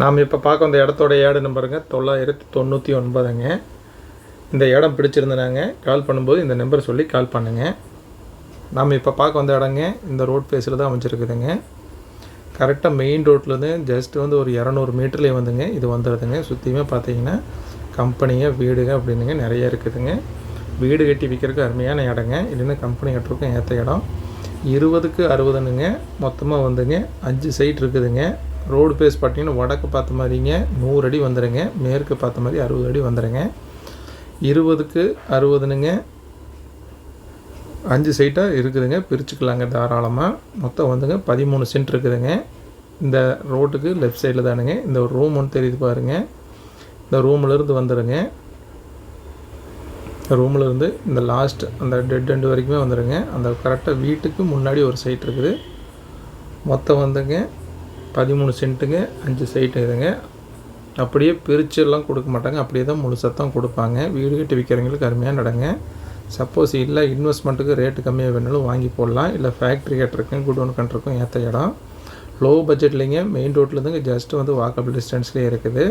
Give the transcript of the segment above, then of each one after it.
நாம் இப்போ பார்க்க வந்த இடத்தோட ஏடு நம்பருங்க. தொள்ளாயிரத்தி தொண்ணூற்றி ஒன்பதுங்க. இந்த இடம் பிடிச்சிருந்தனாங்க. கால் பண்ணும்போது இந்த நம்பர் சொல்லி கால் பண்ணுங்கள் நாம் இப்போ பார்க்க வந்த இடங்க இந்த ரோட் ஃபேஸில் தான் அமைச்சிருக்குதுங்க கரெக்டாக மெயின் ரோட்லேருந்து ஜஸ்ட் வந்து ஒரு இரநூறு மீட்டர்லேயே வந்துங்க. இது வந்துடுதுங்க. சுற்றியுமே பார்த்தீங்கன்னா கம்பெனிங்க வீடுங்க அப்படின்னுங்க நிறைய இருக்குதுங்க. வீடு கட்டி விற்கிறதுக்கு அருமையான இடங்க. இல்லைன்னா கம்பெனி கட்டுறதுக்கும் ஏற்ற இடம். இருபதுக்கு அறுபதுனுங்க மொத்தமாக வந்துங்க. அஞ்சு சைட் இருக்குதுங்க. ரோடு பேஸ் பார்த்தீங்கன்னா வடக்கு பார்த்த மாதிரிங்க நூறு அடி வந்துடுங்க மேற்கு பார்த்த மாதிரி அறுபது அடி வந்துடுங்க இருபதுக்கு அறுபதுனுங்க. அஞ்சு சைட்டாக இருக்குதுங்க. பிரிச்சுக்கலாங்க தாராளமாக மொத்தம் வந்துங்க பதிமூணு சென்ட் இருக்குதுங்க. இந்த ரோட்டுக்கு லெஃப்ட் சைடில் தானுங்க. இந்த ஒரு ரூம் ஒன்று தெரியுது பாருங்கள் இந்த ரூம்லேருந்து வந்துடுங்க ரூம்லேருந்து இந்த லாஸ்ட் அந்த டெட் எண்டு வரைக்குமே வந்துடுங்க அந்த கரெக்டாக வீட்டுக்கு முன்னாடி ஒரு சைட் இருக்குது. மொத்தம் வந்துங்க பதிமூணு சென்ட்டுங்க அஞ்சு சைட்டு இதுங்க. அப்படியே பிரிச்செல்லாம் கொடுக்க மாட்டாங்க. அப்படியே தான் முழுசாக தான் கொடுப்பாங்க. வீடு கட்டி விற்கிறவங்களுக்கு அருமையாக நடங்க. சப்போஸ் இல்லை இன்வெஸ்ட்மெண்ட்டுக்கு ரேட்டு கம்மியாக வேணாலும் வாங்கி போடலாம். இல்லை ஃபேக்ட்ரி கட்டுறக்கும் குடோன் கண்ட்ருக்கும் ஏற்ற இடம். லோ பட்ஜெட்லிங்க மெயின் ரோட்லேருந்துங்க ஜஸ்ட்டு வந்து வாக்கபிள் டிஸ்டன்ஸ்லேயே இருக்குது.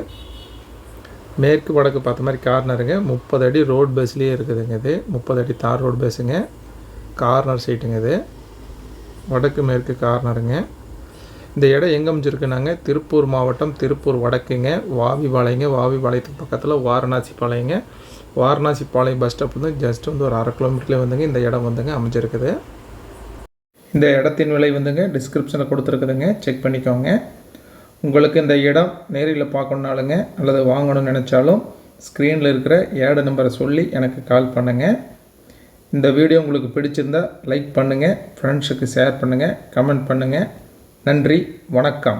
மேற்கு வடக்கு பார்த்த மாதிரி கார்னருங்க முப்பது அடி ரோட் பேஸ்லேயே இருக்குதுங்க இது. முப்பது அடி தார் ரோட் பேஸுங்க கார்னர் சைட்டுங்க இது. வடக்கு மேற்கு கார்னருங்க இந்த இடம் எங்கே அமைஞ்சிருக்குனாங்க? திருப்பூர் மாவட்டம் திருப்பூர் வடக்குங்க. வாவி பாளையங்க வாவி பாளையத்துக்கு பக்கத்தில் வாரணாசி பாளையங்க. வாரணாசி பாளையம் பஸ் ஸ்டாப் வந்து ஜஸ்ட் வந்து ஒரு அரை கிலோமீட்டர்லேயே வந்துங்க. இந்த இடம் வந்துங்க அமைஞ்சிருக்குது. இந்த இடத்தின் விலை வந்துங்க டிஸ்கிரிப்ஷனில் கொடுத்துருக்குதுங்க. செக் பண்ணிக்கோங்க. உங்களுக்கு இந்த இடம் நேரில் பார்க்கணுனாலுங்க அல்லது வாங்கணும்னு நினச்சாலும் ஸ்க்ரீனில் இருக்கிற ஏடு நம்பரை சொல்லி எனக்கு கால் பண்ணுங்கள் இந்த வீடியோ உங்களுக்கு பிடிச்சிருந்தா லைக் பண்ணுங்கள் ஃப்ரெண்ட்ஸுக்கு ஷேர் பண்ணுங்கள் கமெண்ட் பண்ணுங்கள் நன்றி வணக்கம்.